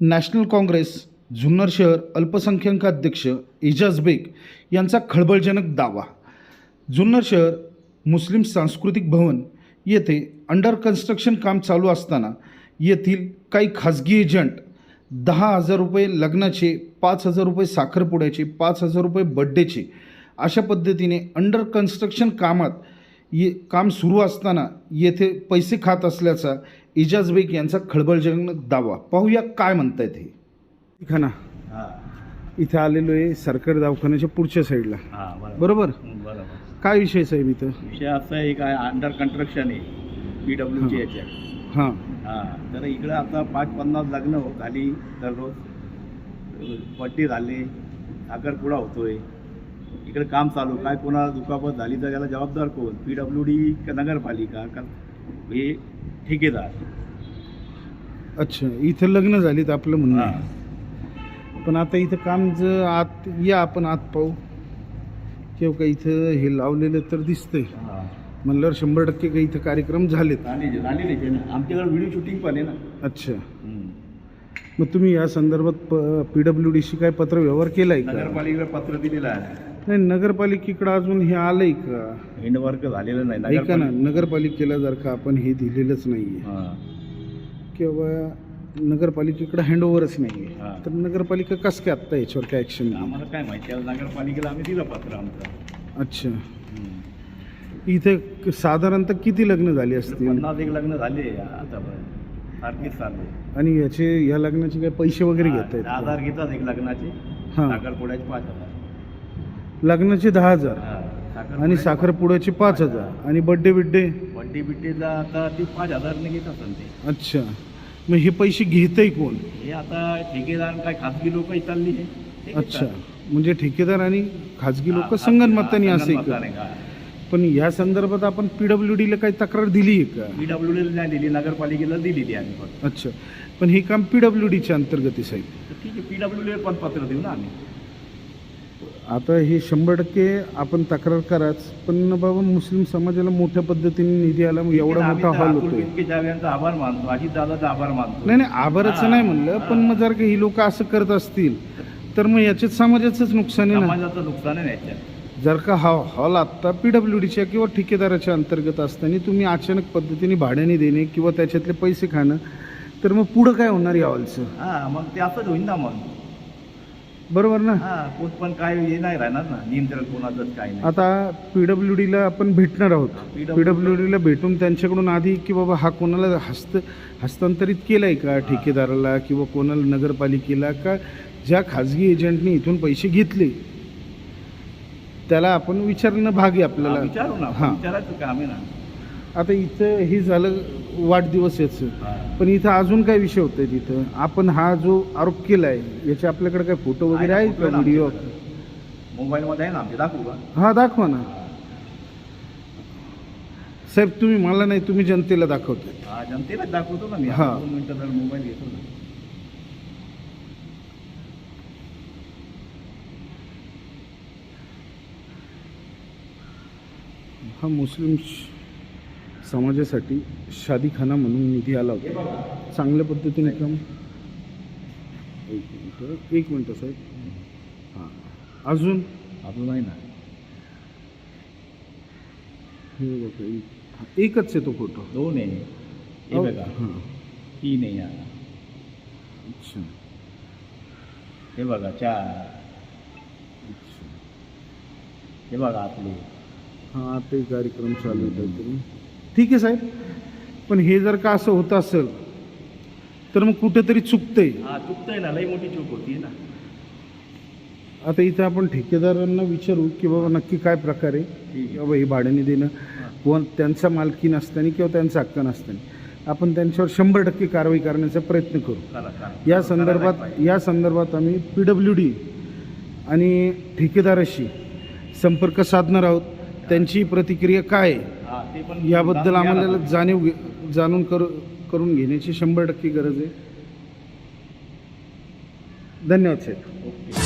National Congress Junnar शहर अल्पसंख्याक अध्यक्ष एजाज बेग यांचा खळबळजनक दावा. जुन्नर शहर मुस्लिम सांस्कृतिक भवन येथे अंडर कन्स्ट्रक्शन काम चालू असताना येथील काही खाजगी एजंट दहा हजार रुपये लग्नाचे पाच हजार रुपये साखरपुड्याचे पाच हजार रुपये बड्डेचे अशा पद्धतीने अंडर कन्स्ट्रक्शन कामात ये काम सुरू असताना येथे पैसे खात असल्याचा इजाज बेग यांचा खळबळजनक दावा. पाहूया काय म्हणतायत हे. खाना. हा. इथे आलेलो आहे सरकारी दवाखान्याच्या पुढच्या साईडला. हा बरोबर. बरोबर? हं, बरोबर. काय विषय साहेब इथं? विषय असा आहे काय अंडर कन्स्ट्रक्शन आहे पी डब्ल्यूची याच्या. हां. हा तर इकडे आता पाच पन्नास लग्न होत झाली दररोज. पट्टी झाली साखरपुडा होतोय. इकडे काम चालू काय कोणाला दुखापत झाली तर त्याला जबाबदार कोण पी डब्ल्यू डी का नगरपालिका का हे ठेकेदार अच्छा इथं लग्न झालीत आपलं म्हणणं. आहे. पण आता इथं काम जर आत या आपण आत पाहू किंवा का इथं हे लावलेलं तर दिसतंय. म्हणल्यावर शंभर टक्के काही इथं कार्यक्रम झालेत. आमच्याकडे व्हिडिओ शूटिंग पण आहे ना अच्छा. मग तुम्ही या संदर्भात पी डब्ल्यू डीशी काय पत्र व्यवहार केलाय का? नगरपालिकेला पत्र दिलेलं आहे. नाही नगरपालिकेकडं अजून हे आलंय का? हिंडवर्क झालेलं नाही. ऐका ना नगरपालिका- नगरपालिकेला जर का आपण हे दिलेलंच नाहीये. हा. किंवा नगरपालिकेकडे हँडओव्हरच नाहीये. हा. तर नगरपालिका कसं काय आत्ता याच्यावर काय ऍक्शन आम्हाला काय माहिती आहे? नगरपालिकेला आम्ही दिलं पत्र आमचं. अच्छा. इथे क- साधारणतः किती लग्न झाली असतील? पन्नास एक लग्न झाले आतापर्यंत. सारखीच चालले आणि याचे या लग्नाचे काय पैसे वगैरे घेत दहा आहेत हजार घेतात एक लग्नाचे. हां. साखरपुड्याचे पाच हजार. लग्नाचे दहा हजार. हा. आणि साखरपुड्याचे पाच हजार. आणि बड्डे बिड्डे? बड्डे बिड्डेला आता ती पाच हजारने घेत असेल ते. अच्छा. मग हे पैसे घेतय कोण? हे आता ठेकेदार काय खाजगी लोक चालली आहे ते घेतात. अच्छा म्हणजे ठेकेदार आणि खाजगी हा, लोक खाजगी- संगनमताने हा, असे संगनमताने का पण या संदर्भात आपण पीडब्ल्यू डीला काही तक्रार दिली आहे का? PWD ला नाही दिली नगरपालिकेला दिलेली आम्ही फक्त. अच्छा. पण हे काम पीडब्ल्यू डीच्या अंतर्गत आहे साहेब. तर ठीक आहे पीडब्ल्यूडी पण पत्र देऊ ना आम्ही. आता हे शंभर टक्के आपण तक्रार कराच पण बाबा मुस्लिम समाजाला मोठ्या पद्धतीने निधी आला मग एवढा आम्ही मोठा हॉल होतोय. यांचा आभार मानतो अजित दादाचा आभार मानतो. नाही नाही आभाराचं नाही म्हणलं पण मग जर का ही लोक असं करत असतील तर मग याच्यात समाजाचंच नुकसान आहे ना? समाजाचं नुकसान आहे ना याच्यात. जर का हा हॉल आत्ता पी डब्ल्यू डीच्या किंवा ठेकेदाराच्या अंतर्गत असताना तुम्ही अचानक पद्धतीने भाड्याने देणे किंवा त्याच्यातले पैसे खाणं तर मग पुढं काय होणार या हॉलचं? हा मग ते असंच होईल ना मग. बरोबर ना? हा कोण पण काय हे नाही राहणार ना. नियंत्रण कोणाचंच काय नाही. आता पी डब्ल्यू डीला आपण भेटणार आहोत. PWD पी डब्ल्यू डीला भेटून त्यांच्याकडून आधी की बाबा हा कोणाला हस्त हस्तांतरित केलाय का ठेकेदाराला किंवा कोणाला नगरपालिकेला का ज्या खाजगी एजंटने इथून पैसे घेतले? त्याला आपण विचारणं भाग आहे आपल्याला विचारू ना हा. विचारायचं काम आहे ना. आता इथं हे झालं वाढदिवस याचं. पण इथं अजून काय विषय होतोय तिथं? आपण हा जो आरोप केलाय याचे आपल्याकडे काय फोटो वगैरे आहे, आहेत का आहे व्हिडिओ. मोबाईलमध्ये आहे ना आमचे दाखवू का? हा दाखवा ना. साहेब तुम्ही मला नाही तुम्ही जनतेला दाखवताय. हा जनतेला दाखवतो ना मी. हा. दोन मिनिटं जर मोबाईल घेतो ना. हा मुस्लिम समाजासाठी शादीखाना म्हणून निधी आला हे होता. चांगल्या पद्धतीने काम. एक मिनिट एक मिनिट साहेब. हां. अजून? अजून आहे ना. हे बघा एक- हा, एकच आहे तो फोटो. दोन आहे. हे बघा. हां. तीन आहे या. अच्छा. हे बघा चार. अच्छा. हे बघा आपले. हां आताही कार्यक्रम चालू काहीतरी. ठीक आहे साहेब. पण हे जर का असं होत असेल तर मग कुठेतरी चुकतंय. हा चुकतंय ना लई मोठी चूक होती ना. आता इथं आपण ठेकेदारांना विचारू की बाबा नक्की काय प्रकार की बाबा हे भाड्याने देणं. कोण त्यांचा मालकी नसताना किंवा त्यांचा हक्क नसताना. आपण त्यांच्यावर शंभर टक्के कारवाई करण्याचा प्रयत्न करू. या संदर्भात. या संदर्भात आम्ही पी डब्ल्यू डी आणि ठेकेदाराशी संपर्क साधणार आहोत. त्यांची प्रतिक्रिया काय आहे? हा, याबद्दल आम्हाला. जाणीव घे- जाणून करू करून घेण्याची शंभर टक्के गरज आहे. धन्यवाद साहेब. ओके.